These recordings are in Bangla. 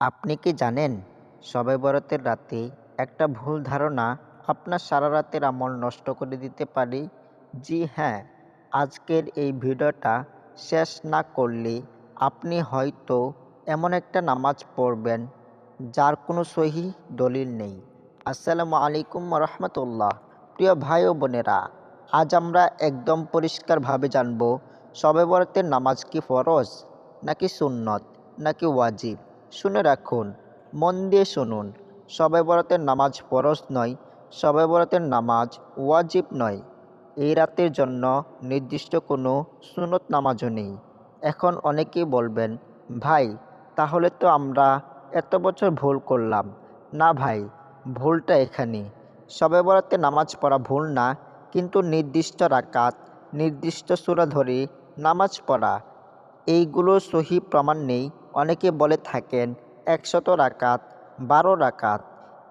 আপনি কি জানেন শবে বরাতের রাতে একটা ভুল ধারণা আপনার সারা রাতের আমল নষ্ট করে দিতে পারে? জি হ্যাঁ আজকের এই ভিডিওটা শেষ না করলে আপনি হয়তো এমন একটা নামাজ পড়বেন যার কোনো সহি দলিল নেই। আসসালামু আলাইকুম রহমতুল্লাহ। প্রিয় ভাই ও বোনেরা, আজ আমরা একদম পরিষ্কারভাবে জানব শবে বরাতের নামাজ কি ফরজ, নাকি সুন্নত, নাকি ওয়াজিব। শুনে রাখুন, মন দিয়ে শুনুন। সবে বরাতের নামাজ ফরজ নয়, সবে বরাতের নামাজ ওয়াজিব নয়। এই রাতের জন্য নির্দিষ্ট কোনো সুনত নামাজও নেই। এখন অনেকেই বলবেন, ভাই, তাহলে তো আমরা এত বছর ভুল করলাম। না ভাই, ভুলটা এখানে। সবে বরাতে নামাজ পড়া ভুল না, কিন্তু নির্দিষ্ট রাকাত, নির্দিষ্ট সুরা ধরে নামাজ পড়া, এইগুলো সহি প্রমাণ নেই অনেকে বলে থাকেন একশত রাকাত, বারো রাকাত।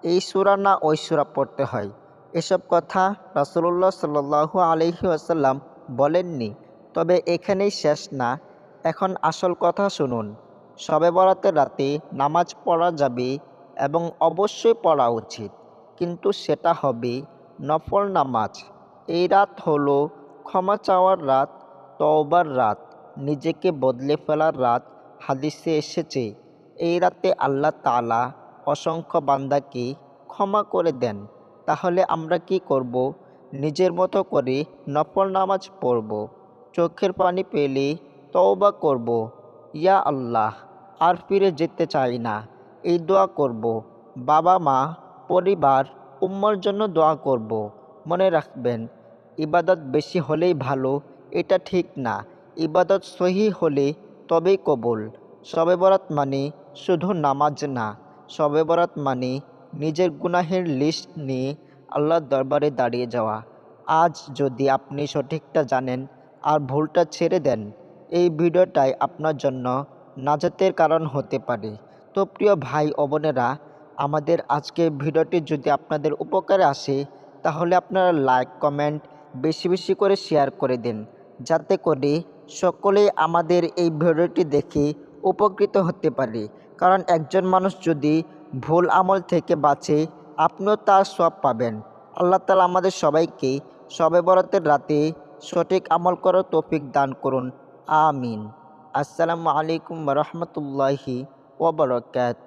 এই সুরা না ওই সুরা পড়তে হয়। এসব কথা রাসুল্লাহ সাল্লু আলহি আসাল্লাম বলেননি। তবে এখানেই শেষ না। এখন আসল কথা শুনুন। সবে বরাতের রাতে নামাজ পড়া যাবে এবং অবশ্যই পড়া উচিত। কিন্তু সেটা হবে নফল নামাজ। এই রাত হলো ক্ষমা চাওয়ার রাত, তওবার রাত, নিজেকে বদলে ফেলার রাত হাদিসে এসেছে এই রাতে আল্লাহ তালা অসংখ্য বান্দাকে ক্ষমা করে দেন। তাহলে আমরা কি করব? নিজের মতো করে নফল নামাজ পড়ব, চোখের পানি পেলে তওবা করব। ইয়া আল্লাহ, আর ফিরে যেতে চাই না। এই দোয়া করব। বাবা, মা, পরিবার, উম্মার জন্য দোয়া করব। মনে রাখবেন, ইবাদত বেশি হলেই ভালো, এটা ঠিক না। ইবাদত সহি হলে তবেই কবুল। শবে বরাত মানে শুধু নামাজ না শবে বরাত মানে নিজের গুনাহের লিস্ট নিয়ে আল্লাহর দরবারে দাঁড়িয়ে যাওয়া। আজ যদি আপনি সঠিকটা জানেন আর ভুলটা ছেড়ে দেন, এই ভিডিওটাই আপনার জন্য নাজাতের কারণ হতে পারে। তো প্রিয় ভাই ও বোনেরা, আমাদের আজকের ভিডিওটি যদি আপনাদের উপকারে আসে, তাহলে আপনারা লাইক কমেন্ট বেশি বেশি করে শেয়ার করে দিন। যাতে করে সকলেই আমাদের এই ভিডিওটি দেখে উপকৃত হতে পারে। কারণ একজন মানুষ যদি ভুল আমল থেকে বাঁচে, আপনিও তার সব পাবেন। আল্লাহ তালা আমাদের সবাইকে সবে বরাতের রাতে সঠিক আমল করার তৌফিক দান করুন। আমিন। আসসালামু আলাইকুম রহমতুল্লাহি ওবরকাত